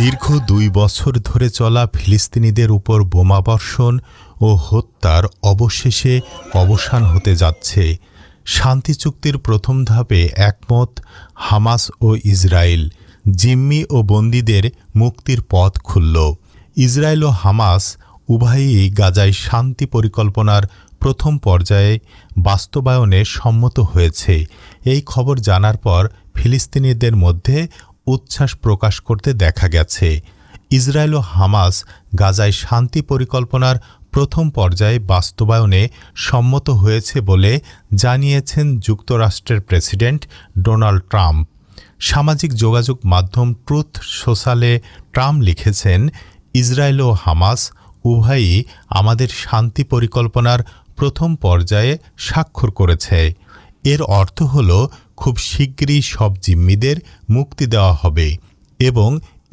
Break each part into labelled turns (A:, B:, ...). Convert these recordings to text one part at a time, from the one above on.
A: দীর্ঘ দুই বছর ধরে চলা ফিলিস্তিনিদের উপর বোমাবর্ষণ ও হত্যার অবশেষে অবসান হতে যাচ্ছে শান্তি চুক্তির প্রথম ধাপে একমত হামাস ও ইসরায়েল জিম্মি ও বন্দীদের মুক্তির পথ খুলল ইসরায়েল ও হামাস উভয়ই গাজায় শান্তি পরিকল্পনার প্রথম পর্যায়ে বাস্তবায়নে সম্মত হয়েছে এই খবর জানার পর ফিলিস্তিনিদের মধ্যে উচ্ছ্বাস প্রকাশ করতে দেখা গেছে ইসরায়েল ও হামাস গাজায় শান্তি পরিকল্পনার প্রথম পর্যায়ে বাস্তবায়নে সম্মত হয়েছে বলে জানিয়েছেন যুক্তরাষ্ট্রের প্রেসিডেন্ট ডোনাল্ড ট্রাম্প সামাজিক যোগাযোগ মাধ্যম ট্রুথ সোশ্যালে ট্রাম্প লিখেছেন ইসরায়েল ও হামাস উভয়ই আমাদের শান্তি পরিকল্পনার প্রথম পর্যায়ে স্বাক্ষর করেছে এর অর্থ হল খুব শীঘ্রই সব জিম্মিদের মুক্তি দেওয়া হবে এবং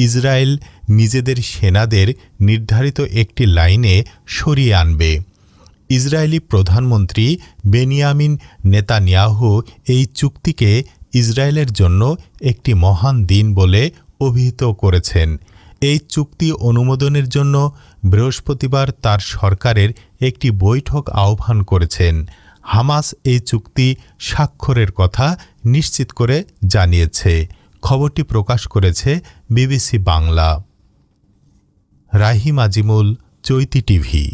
A: ইসরায়েল নিজেদের সেনাদের নির্ধারিত একটি লাইনে সরিয়ে আনবে ইসরায়েলি প্রধানমন্ত্রী বেনিয়ামিন নেতানিয়াহু এই চুক্তিকে ইসরায়েলের জন্য একটি মহান দিন বলে অভিহিত করেছেন এই চুক্তি অনুমোদনের জন্য বৃহস্পতিবার তার সরকারের একটি বৈঠক আহ্বান করেছেন হামাস এই চুক্তি স্বাক্ষরের কথা নিশ্চিত করে জানিয়েছে খবরটি প্রকাশ করেছে বিবিসি বাংলা রাহিম আজিমুল চৈতি টিভি